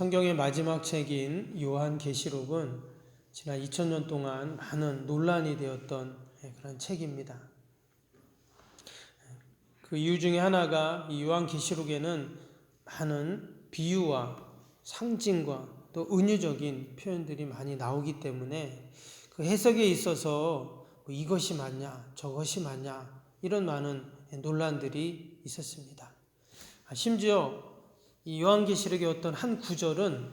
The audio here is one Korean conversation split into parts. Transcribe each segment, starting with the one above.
성경의 마지막 책인 요한 계시록은 지난 2000년 동안 많은 논란이 되었던 예, 그런 책입니다. 그 이유 중에 하나가 이 요한 계시록에는 많은 비유와 상징과 또 은유적인 표현들이 많이 나오기 때문에 그 해석에 있어서 뭐 이것이 맞냐, 저것이 맞냐 이런 많은 논란들이 있었습니다. 아, 심지어 이 요한계시록의 어떤 한 구절은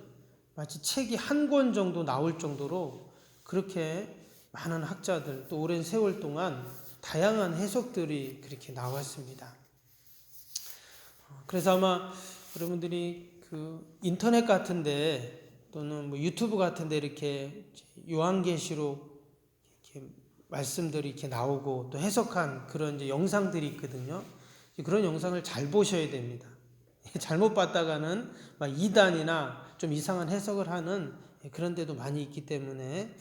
마치 책이 한 권 정도 나올 정도로 그렇게 많은 학자들 또 오랜 세월 동안 다양한 해석들이 그렇게 나왔습니다. 어, 그래서 아마 여러분들이 그 인터넷 같은데 또는 뭐 유튜브 같은데 이렇게 요한계시록 이렇게 말씀들이 이렇게 나오고 또 해석한 그런 이제 영상들이 있거든요. 그런 영상을 잘 보셔야 됩니다. 잘못 봤다가는 막 이단이나 좀 이상한 해석을 하는 그런 데도 많이 있기 때문에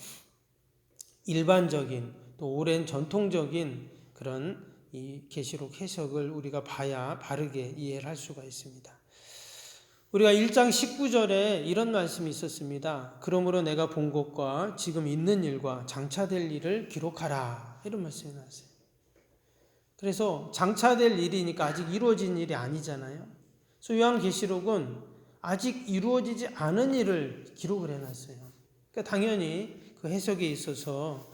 일반적인 또 오랜 전통적인 그런 이 계시록 해석을 우리가 봐야 바르게 이해를 할 수가 있습니다. 우리가 1장 19절에 이런 말씀이 있었습니다. 그러므로 내가 본 것과 지금 있는 일과 장차될 일을 기록하라. 이런 말씀이 나왔어요. 그래서 장차될 일이니까 아직 이루어진 일이 아니잖아요. 그래서 요한계시록은 아직 이루어지지 않은 일을 기록을 해놨어요. 그러니까 당연히 그 해석에 있어서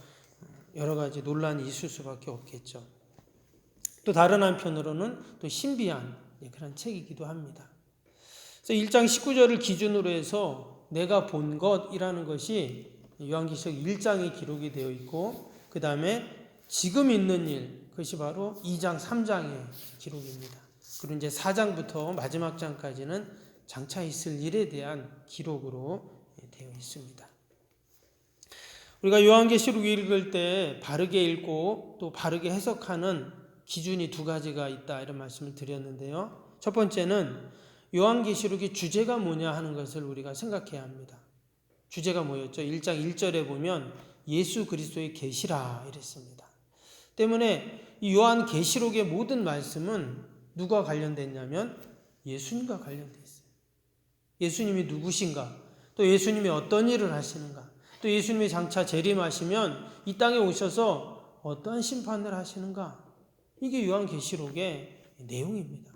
여러 가지 논란이 있을 수밖에 없겠죠. 또 다른 한편으로는 또 신비한 그런 책이기도 합니다. 그래서 1장 19절을 기준으로 해서 내가 본 것이라는 것이 요한계시록 1장에 기록이 되어 있고 그 다음에 지금 있는 일 그것이 바로 2장 3장의 기록입니다. 그리고 이제 4장부터 마지막 장까지는 장차 있을 일에 대한 기록으로 되어 있습니다. 우리가 요한계시록 읽을 때 바르게 읽고 또 바르게 해석하는 기준이 두 가지가 있다 이런 말씀을 드렸는데요. 첫 번째는 요한계시록의 주제가 뭐냐 하는 것을 우리가 생각해야 합니다. 주제가 뭐였죠? 1장 1절에 보면 예수 그리스도의 계시라 이랬습니다. 때문에 이 요한 계시록의 모든 말씀은 누가 관련됐냐면 예수님과 관련돼 있어요. 예수님이 누구신가? 또 예수님이 어떤 일을 하시는가? 또 예수님이 장차 재림하시면 이 땅에 오셔서 어떠한 심판을 하시는가? 이게 요한계시록의 내용입니다.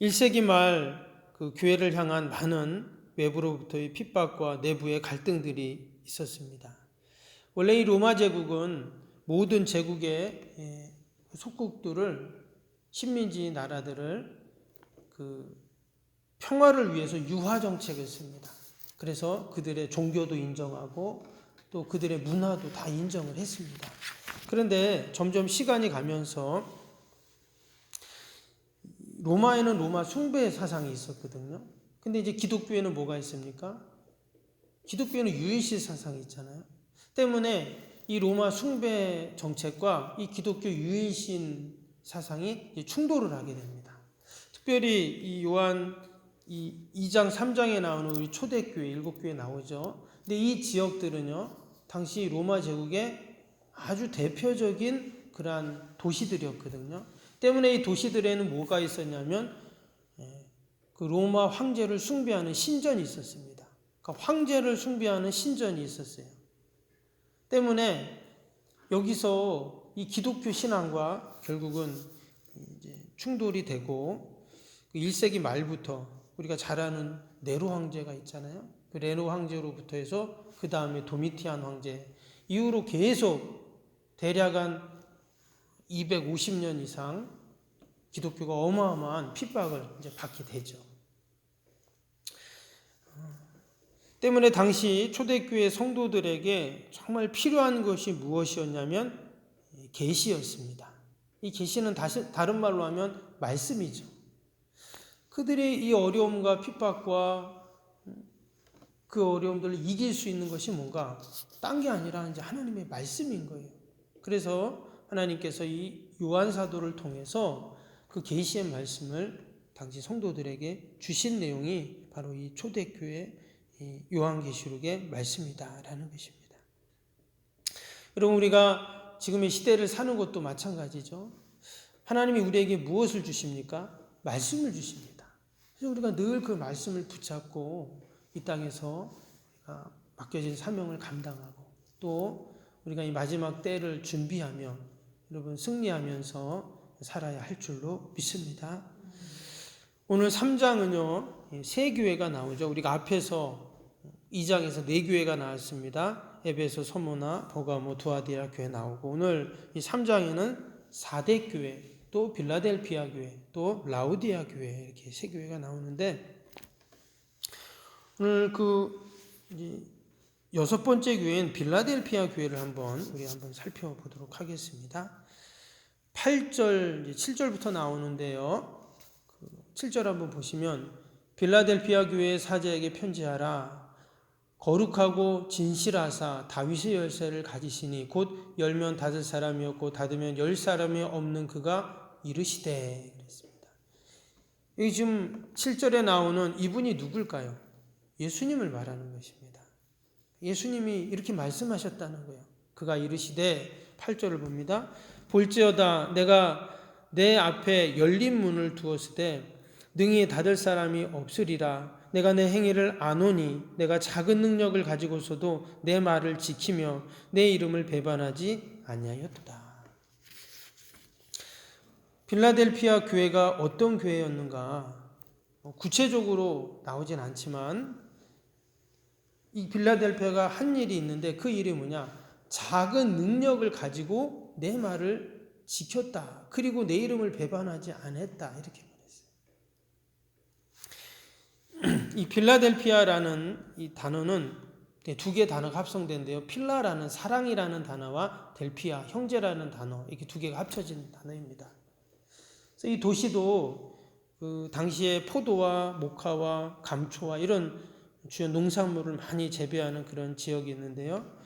1세기 말 그 교회를 향한 많은 외부로부터의 핍박과 내부의 갈등들이 있었습니다. 원래 이 로마 제국은 모든 제국의 예, 속국들을 식민지 나라들을 그 평화를 위해서 유화 정책을 씁니다. 그래서 그들의 종교도 인정하고 또 그들의 문화도 다 인정을 했습니다. 그런데 점점 시간이 가면서 로마에는 로마 숭배 사상이 있었거든요. 근데 이제 기독교에는 뭐가 있습니까? 기독교에는 유일시 사상이 있잖아요. 때문에 이 로마 숭배 정책과 이 기독교 유일신 사상이 충돌을 하게 됩니다. 특별히 이 요한 이 2장 3장에 나오는 우리 초대교회 일곱 교회 나오죠. 근데 이 지역들은요. 당시 로마 제국의 아주 대표적인 그러한 도시들이었거든요. 때문에 이 도시들에는 뭐가 있었냐면 예, 그 로마 황제를 숭배하는 신전이 있었습니다. 그러니까 황제를 숭배하는 신전이 있었어요. 때문에 여기서 이 기독교 신앙과 결국은 충돌이 되고 1세기 그 말부터 우리가 잘 아는 네로 황제가 있잖아요. 그 네로 황제로부터 해서 그 다음에 도미티안 황제 이후로 계속 대략 한 250년 이상 기독교가 어마어마한 핍박을 이제 받게 되죠. 때문에 당시 초대교회 성도들에게 정말 필요한 것이 무엇이었냐면 계시였습니다. 이 계시는 다시 다른 말로 하면 말씀이죠. 그들의 이 어려움과 핍박과 그 어려움들을 이길 수 있는 것이 뭔가 딴 게 아니라 이제 하나님의 말씀인 거예요. 그래서 하나님께서 이 요한 사도를 통해서 그 계시의 말씀을 당시 성도들에게 주신 내용이 바로 이 초대교회 요한계시록의 말씀이다라는 것입니다. 여러분 우리가 지금의 시대를 사는 것도 마찬가지죠. 하나님이 우리에게 무엇을 주십니까? 말씀을 주십니다. 그래서 우리가 늘 그 말씀을 붙잡고 이 땅에서 맡겨진 사명을 감당하고 또 우리가 이 마지막 때를 준비하며 여러분 승리하면서 살아야 할 줄로 믿습니다. 오늘 3장은요, 세 교회가 나오죠. 우리가 앞에서 2장에서 네 교회가 나왔습니다. 에베소, 소모나, 보가모, 두아디라 교회 나오고 오늘 이 3장에는 4대 교회, 또 빌라델피아 교회, 또 라우디아 교회 이렇게 세 교회가 나오는데 오늘 그 여섯 번째 교회인 빌라델피아 교회를 한번 우리 한번 살펴보도록 하겠습니다. 8절, 7절부터 나오는데요. 7절 한번 보시면 빌라델피아 교회의 사제에게 편지하라. 거룩하고 진실하사 다윗의 열쇠를 가지시니 곧 열면 닫을 사람이었고 닫으면 열 사람이 없는 그가 이르시되 그랬습니다. 여기 지금 7절에 나오는 이분이 누굴까요? 예수님을 말하는 것입니다. 예수님이 이렇게 말씀하셨다는 거예요. 그가 이르시되 8절을 봅니다. 볼지어다 내가 내 앞에 열린 문을 두었을 때 능히 닫을 사람이 없으리라. 내가 내 행위를 아노니 내가 작은 능력을 가지고서도 내 말을 지키며 내 이름을 배반하지 아니하였도다. 필라델피아 교회가 어떤 교회였는가 뭐 구체적으로 나오진 않지만 이 빌라델피아가 한 일이 있는데 그 일이 뭐냐? 작은 능력을 가지고 내 말을 지켰다. 그리고 내 이름을 배반하지 않았다. 이렇게 말했어요. 이 필라델피아라는 이 단어는 두 개 단어가 합성된데요. 필라라는 사랑이라는 단어와 델피아 형제라는 단어 이렇게 두 개가 합쳐진 단어입니다. 그래서 이 도시도 그 당시에 포도와 모카와 감초와 이런 주요 농산물을 많이 재배하는 그런 지역이 있는데요.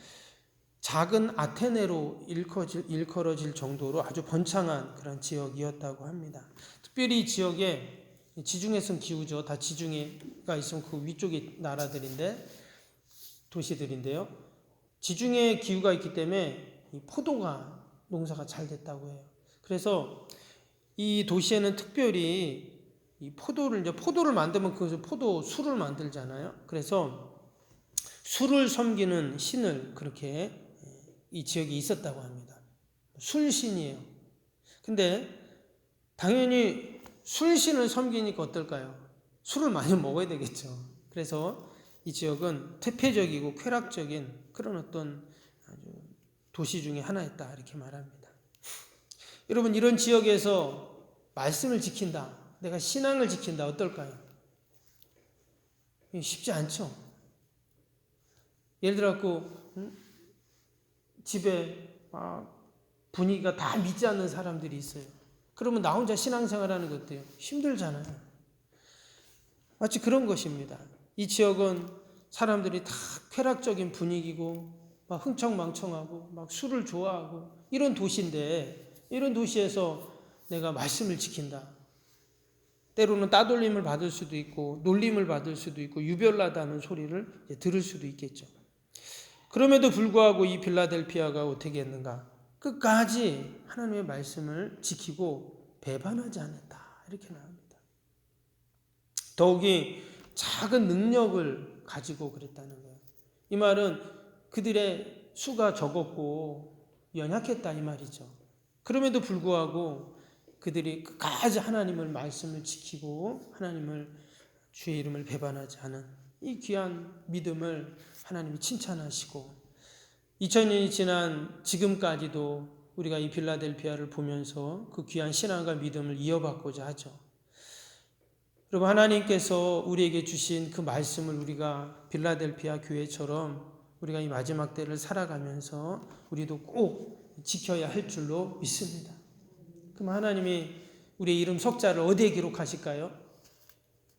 작은 아테네로 일컬어질, 일컬어질 정도로 아주 번창한 그런 지역이었다고 합니다. 특별히 이 지역에 지중해성 기후죠. 다 지중해가 있으면 그 위쪽의 나라들인데 도시들인데요. 지중해 기후가 있기 때문에 포도가 농사가 잘 됐다고 해요. 그래서 이 도시에는 특별히 이 포도를 이제 포도를 만들면 그것을 포도 술을 만들잖아요. 그래서 술을 섬기는 신을 그렇게 이 지역에 있었다고 합니다. 술신이에요. 근데 당연히 술신을 섬기니까 어떨까요? 술을 많이 먹어야 되겠죠. 그래서 이 지역은 태폐적이고 쾌락적인 그런 어떤 도시 중에 하나였다 이렇게 말합니다. 여러분 이런 지역에서 말씀을 지킨다, 내가 신앙을 지킨다 어떨까요? 쉽지 않죠. 예를 들어갖고 음? 집에 막 분위기가 다 믿지 않는 사람들이 있어요. 그러면 나 혼자 신앙생활하는 것 어때요? 힘들잖아요. 마치 그런 것입니다. 이 지역은 사람들이 다 쾌락적인 분위기고 막 흥청망청하고 막 술을 좋아하고 이런 도시인데 이런 도시에서 내가 말씀을 지킨다. 때로는 따돌림을 받을 수도 있고 놀림을 받을 수도 있고 유별나다는 소리를 들을 수도 있겠죠. 그럼에도 불구하고 이 빌라델피아가 어떻게 했는가? 끝까지 하나님의 말씀을 지키고 배반하지 않았다. 이렇게 나옵니다. 더욱이 작은 능력을 가지고 그랬다는 거예요. 이 말은 그들의 수가 적었고 연약했다 이 말이죠. 그럼에도 불구하고 그들이 끝까지 하나님을 말씀을 지키고 하나님을 주의 이름을 배반하지 않은 이 귀한 믿음을 하나님이 칭찬하시고 2000년이 지난 지금까지도 우리가 이 빌라델피아를 보면서 그 귀한 신앙과 믿음을 이어받고자 하죠. 여러분 하나님께서 우리에게 주신 그 말씀을 우리가 빌라델피아 교회처럼 우리가 이 마지막 때를 살아가면서 우리도 꼭 지켜야 할 줄로 믿습니다. 그럼 하나님이 우리의 이름 석자를 어디에 기록하실까요?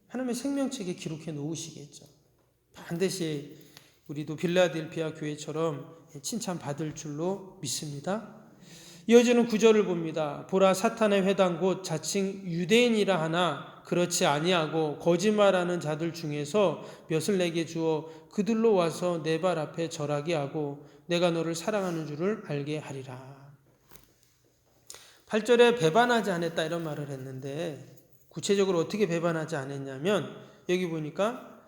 하나님의 생명책에 기록해 놓으시겠죠. 반드시 우리도 빌라델피아 교회처럼 칭찬받을 줄로 믿습니다. 이어지는 구절을 봅니다. 보라 사탄의 회당 곧 자칭 유대인이라 하나 그렇지 아니하고 거짓말하는 자들 중에서 몇을 내게 주어 그들로 와서 내 발 앞에 절하게 하고 내가 너를 사랑하는 줄을 알게 하리라. 8절에 배반하지 않았다 이런 말을 했는데 구체적으로 어떻게 배반하지 않았냐면 여기 보니까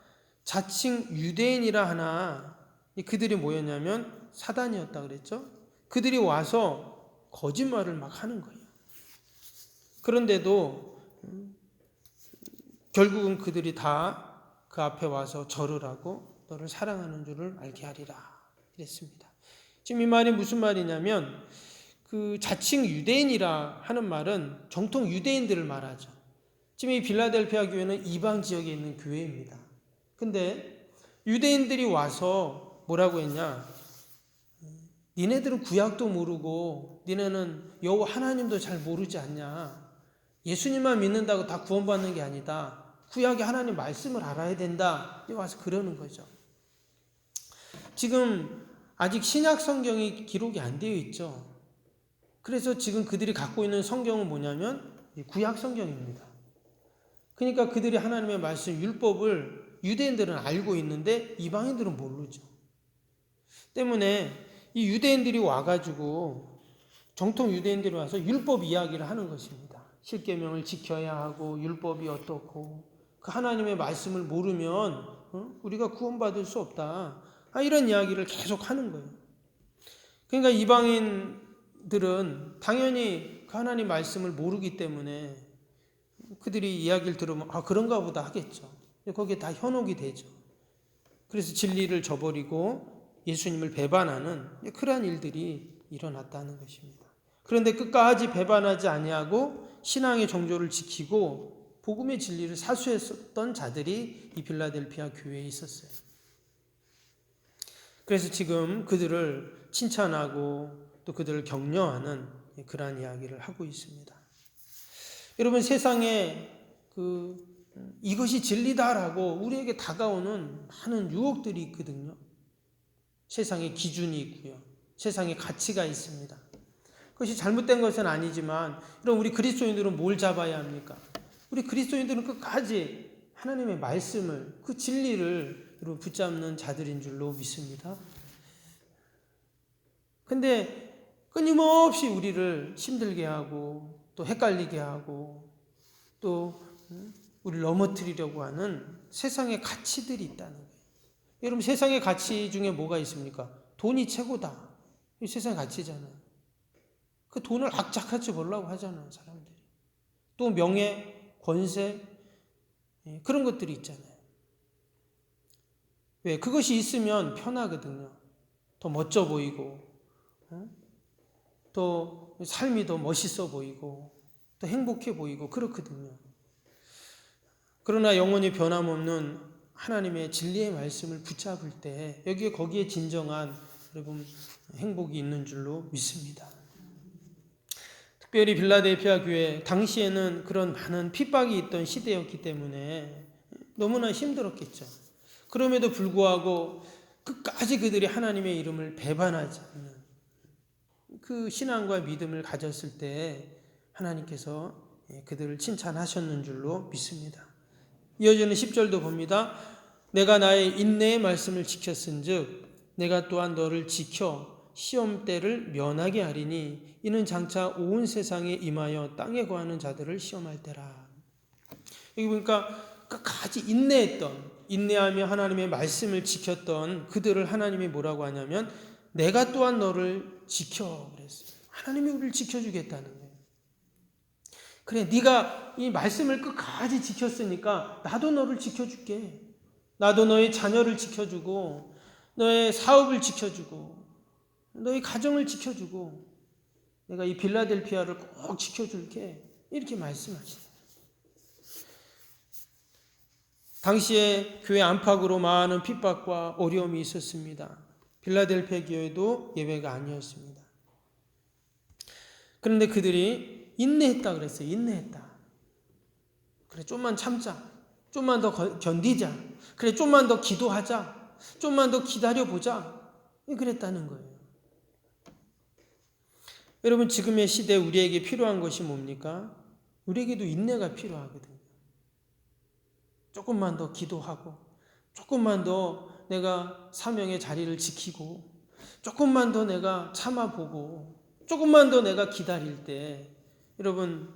자칭 유대인이라 하나 그들이 뭐였냐면 사단이었다 그랬죠. 그들이 와서 거짓말을 막 하는 거예요. 그런데도 결국은 그들이 다 그 앞에 와서 절을 하고 너를 사랑하는 줄을 알게 하리라 이랬습니다. 지금 이 말이 무슨 말이냐면 그 자칭 유대인이라 하는 말은 정통 유대인들을 말하죠. 지금 이 빌라델피아 교회는 이방 지역에 있는 교회입니다. 근데 유대인들이 와서 뭐라고 했냐? 니네들은 구약도 모르고 니네는 여호와 하나님도 잘 모르지 않냐? 예수님만 믿는다고 다 구원받는 게 아니다. 구약의 하나님 말씀을 알아야 된다. 와서 그러는 거죠. 지금 아직 신약 성경이 기록이 안 되어 있죠. 그래서 지금 그들이 갖고 있는 성경은 뭐냐면 구약 성경입니다. 그러니까 그들이 하나님의 말씀 율법을 유대인들은 알고 있는데 이방인들은 모르죠. 때문에 이 유대인들이 와가지고 정통 유대인들이 와서 율법 이야기를 하는 것입니다. 십계명을 지켜야 하고 율법이 어떻고 그 하나님의 말씀을 모르면 어? 우리가 구원받을 수 없다. 아, 이런 이야기를 계속 하는 거예요. 그러니까 이방인들은 당연히 그 하나님 말씀을 모르기 때문에 그들이 이야기를 들으면 아 그런가 보다 하겠죠. 거기에 다 현혹이 되죠. 그래서 진리를 저버리고 예수님을 배반하는 그러한 일들이 일어났다는 것입니다. 그런데 끝까지 배반하지 아니하고 신앙의 정조를 지키고 복음의 진리를 사수했던 자들이 이 빌라델피아 교회에 있었어요. 그래서 지금 그들을 칭찬하고 또 그들을 격려하는 그러한 이야기를 하고 있습니다. 여러분 세상에 그 이것이 진리다라고 우리에게 다가오는 많은 유혹들이 있거든요. 세상에 기준이 있고요. 세상에 가치가 있습니다. 그것이 잘못된 것은 아니지만, 그럼 우리 그리스도인들은 뭘 잡아야 합니까? 우리 그리스도인들은 끝까지 하나님의 말씀을, 그 진리를 붙잡는 자들인 줄로 믿습니다. 근데 끊임없이 우리를 힘들게 하고, 또 헷갈리게 하고, 또 음, 우리를 넘어뜨리려고 하는 세상의 가치들이 있다는 거예요. 여러분 세상의 가치 중에 뭐가 있습니까? 돈이 최고다. 이 세상의 가치잖아요. 그 돈을 악착같이 벌라고 하잖아요, 사람들이. 또 명예, 권세, 예, 그런 것들이 있잖아요. 왜? 그것이 있으면 편하거든요. 더 멋져 보이고, 어? 또 삶이 더 멋있어 보이고, 더 행복해 보이고, 그렇거든요. 그러나 영원히 변함없는 하나님의 진리의 말씀을 붙잡을 때, 여기에 거기에 진정한 여러분 행복이 있는 줄로 믿습니다. 특별히 빌라델피아 교회 당시에는 그런 많은 핍박이 있던 시대였기 때문에 너무나 힘들었겠죠. 그럼에도 불구하고 끝까지 그들이 하나님의 이름을 배반하지 않는 그 신앙과 믿음을 가졌을 때 하나님께서 그들을 칭찬하셨는 줄로 믿습니다. 이어지는 10절도 봅니다. 내가 나의 인내의 말씀을 지켰은즉 내가 또한 너를 지켜 시험 때를 면하게 하리니 이는 장차 온 세상에 임하여 땅에 거하는 자들을 시험할 때라. 여기 보니까 끝까지 인내했던 인내하며 하나님의 말씀을 지켰던 그들을 하나님이 뭐라고 하냐면 내가 또한 너를 지켜 그랬어요. 하나님이 우리를 지켜주겠다는. 그래, 네가 이 말씀을 끝까지 지켰으니까 나도 너를 지켜줄게. 나도 너의 자녀를 지켜주고 너의 사업을 지켜주고 너희 가정을 지켜주고 내가 이 빌라델피아를 꼭 지켜줄게 이렇게 말씀하시죠. 당시에 교회 안팎으로 많은 핍박과 어려움이 있었습니다. 빌라델피아 교회도 예외가 아니었습니다. 그런데 그들이 인내했다 그랬어요. 인내했다. 그래 좀만 참자. 좀만 더 견디자. 그래 좀만 더 기도하자. 좀만 더 기다려 보자. 그랬다는 거예요. 여러분 지금의 시대 우리에게 필요한 것이 뭡니까? 우리에게도 인내가 필요하거든요. 조금만 더 기도하고 조금만 더 내가 사명의 자리를 지키고 조금만 더 내가 참아보고 조금만 더 내가 기다릴 때 여러분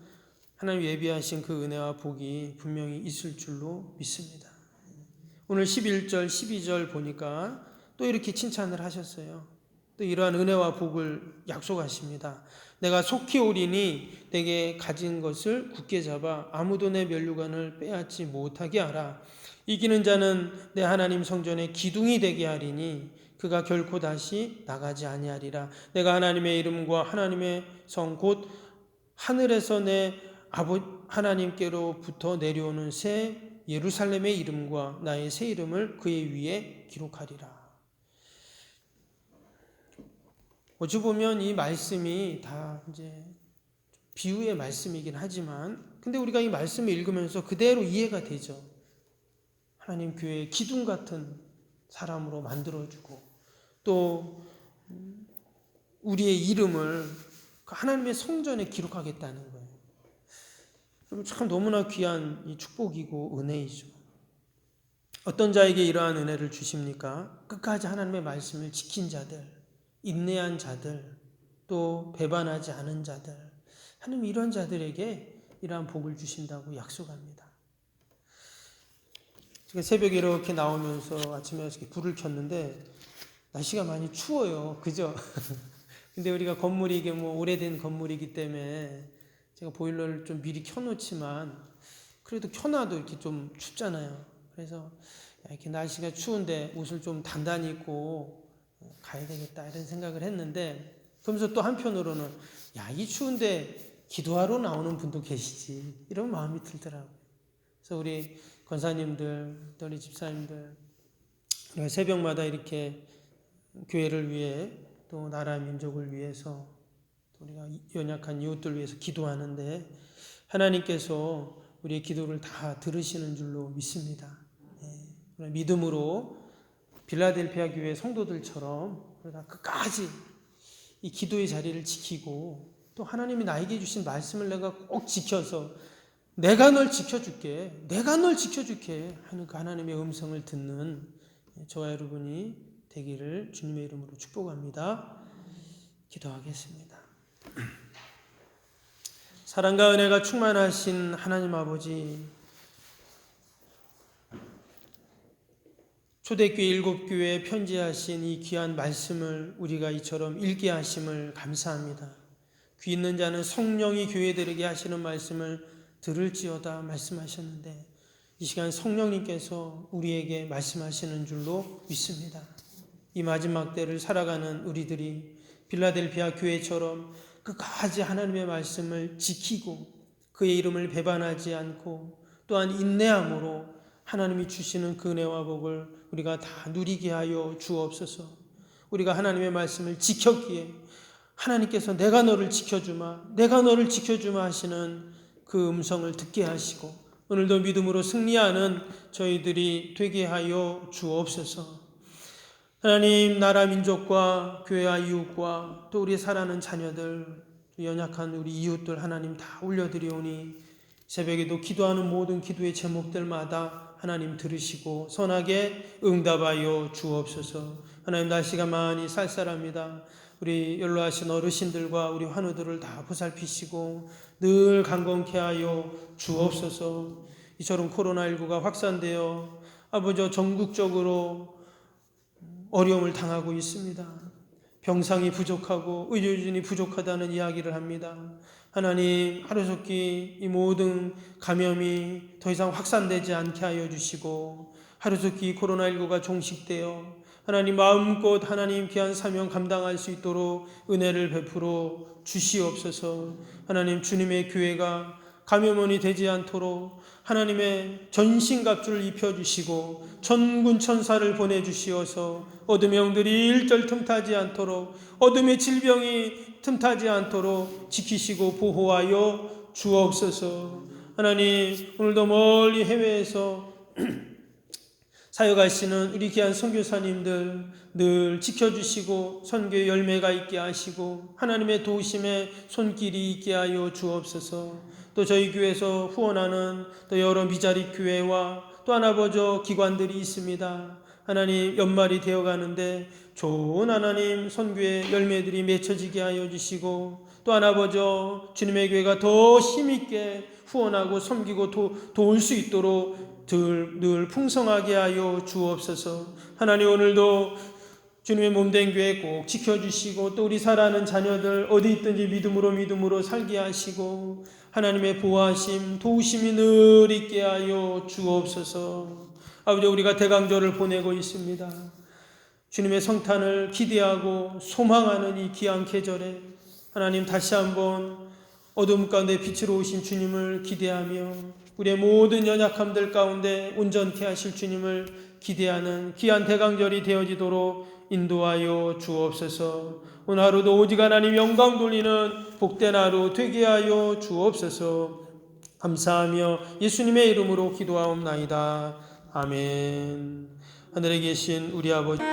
하나님 예비하신 그 은혜와 복이 분명히 있을 줄로 믿습니다. 오늘 11절 12절 보니까 또 이렇게 칭찬을 하셨어요. 또 이러한 은혜와 복을 약속하십니다. 내가 속히 오리니 내게 가진 것을 굳게 잡아 아무도 내 면류관을 빼앗지 못하게 하라. 이기는 자는 내 하나님 성전의 기둥이 되게 하리니 그가 결코 다시 나가지 아니하리라. 내가 하나님의 이름과 하나님의 성 곧 하늘에서 내 아버 하나님께로부터 내려오는 새 예루살렘의 이름과 나의 새 이름을 그의 위에 기록하리라. 어찌 보면 이 말씀이 다 이제 비유의 말씀이긴 하지만 근데 우리가 이 말씀을 읽으면서 그대로 이해가 되죠. 하나님 교회의 기둥 같은 사람으로 만들어주고 또 우리의 이름을 그 하나님의 성전에 기록하겠다는 거예요. 참 너무나 귀한 이 축복이고 은혜이죠. 어떤 자에게 이러한 은혜를 주십니까? 끝까지 하나님의 말씀을 지킨 자들, 인내한 자들, 또 배반하지 않은 자들, 하나님 이런 자들에게 이러한 복을 주신다고 약속합니다. 제가 새벽에 이렇게 나오면서 아침에 이렇게 불을 켰는데 날씨가 많이 추워요. 그죠? 근데 우리가 건물이 이게 뭐 오래된 건물이기 때문에 제가 보일러를 좀 미리 켜놓지만 그래도 켜놔도 이렇게 좀 춥잖아요. 그래서 이렇게 날씨가 추운데 옷을 좀 단단히 입고 가야 되겠다 이런 생각을 했는데 그러면서 또 한편으로는 야 이 추운데 기도하러 나오는 분도 계시지 이런 마음이 들더라고요. 그래서 우리 권사님들, 또 우리 집사님들 새벽마다 이렇게 교회를 위해 또 나라 민족을 위해서 우리가 연약한 이웃들 위해서 기도하는데 하나님께서 우리의 기도를 다 들으시는 줄로 믿습니다. 네. 믿음으로 빌라델피아 교회 성도들처럼 우리가 끝까지 이 기도의 자리를 지키고 또 하나님이 나에게 주신 말씀을 내가 꼭 지켜서 내가 널 지켜줄게, 내가 널 지켜줄게 하는 그 하나님의 음성을 듣는 저와 여러분이 되기를 주님의 이름으로 축복합니다. 기도하겠습니다. 사랑과 은혜가 충만하신 하나님 아버지, 초대교회 일곱 교회에 편지하신 이 귀한 말씀을 우리가 이처럼 읽게 하심을 감사합니다. 귀 있는 자는 성령이 교회들에게 하시는 말씀을 들을지어다 말씀하셨는데 이 시간 성령님께서 우리에게 말씀하시는 줄로 믿습니다. 이 마지막 때를 살아가는 우리들이 빌라델피아 교회처럼 끝까지 하나님의 말씀을 지키고 그의 이름을 배반하지 않고 또한 인내함으로 하나님이 주시는 그 은혜와 복을 우리가 다 누리게 하여 주옵소서. 우리가 하나님의 말씀을 지켰기에 하나님께서 내가 너를 지켜주마, 내가 너를 지켜주마 하시는 그 음성을 듣게 하시고 오늘도 믿음으로 승리하는 저희들이 되게 하여 주옵소서. 하나님 나라 민족과 교회와 이웃과 또 우리 사랑하는 자녀들 연약한 우리 이웃들 하나님 다 올려드리오니 새벽에도 기도하는 모든 기도의 제목들마다 하나님 들으시고 선하게 응답하여 주옵소서. 하나님 날씨가 많이 쌀쌀합니다. 우리 연로하신 어르신들과 우리 환우들을 다 보살피시고 늘 강건케 하여 주옵소서. 이처럼 코로나19가 확산되어 아버지 전국적으로 어려움을 당하고 있습니다. 병상이 부족하고 의료진이 부족하다는 이야기를 합니다. 하나님 하루속히 이 모든 감염이 더 이상 확산되지 않게 하여 주시고 하루속히 코로나19가 종식되어 하나님 마음껏 하나님 귀한 사명 감당할 수 있도록 은혜를 베풀어 주시옵소서. 하나님 주님의 교회가 감염원이 되지 않도록 하나님의 전신갑주를 입혀주시고 천군 천사를 보내주시어서 어둠의 영들이 일절 틈타지 않도록 어둠의 질병이 틈타지 않도록 지키시고 보호하여 주옵소서. 하나님 오늘도 멀리 해외에서 사역하시는 우리 귀한 선교사님들 늘 지켜주시고 선교 열매가 있게 하시고 하나님의 도우심에 손길이 있게 하여 주옵소서 또 저희 교회에서 후원하는 또 여러 미자리 교회와 또 하나 버저 기관들이 있습니다. 하나님 연말이 되어 가는데 좋은 하나님 선교의 열매들이 맺혀지게 하여 주시고 또 하나 버저 주님의 교회가 더 힘있게 후원하고 섬기고 도, 도울 수 있도록 늘, 늘 풍성하게 하여 주옵소서. 하나님 오늘도 주님의 몸된 교회 꼭 지켜주시고 또 우리 사랑하는 자녀들 어디 있든지 믿음으로 믿음으로 살게 하시고 하나님의 보호하심 도우심이 늘 있게 하여 주옵소서. 아버지 우리가 대강절을 보내고 있습니다. 주님의 성탄을 기대하고 소망하는 이 귀한 계절에 하나님 다시 한번 어둠 가운데 빛으로 오신 주님을 기대하며 우리의 모든 연약함들 가운데 온전케 하실 주님을 기대하는 귀한 대강절이 되어지도록 인도하여 주옵소서. 오늘 하루도 오직 하나님 영광 돌리는 복된 하루 되게 하여 주옵소서. 감사하며 예수님의 이름으로 기도하옵나이다. 아멘. 하늘에 계신 우리 아버지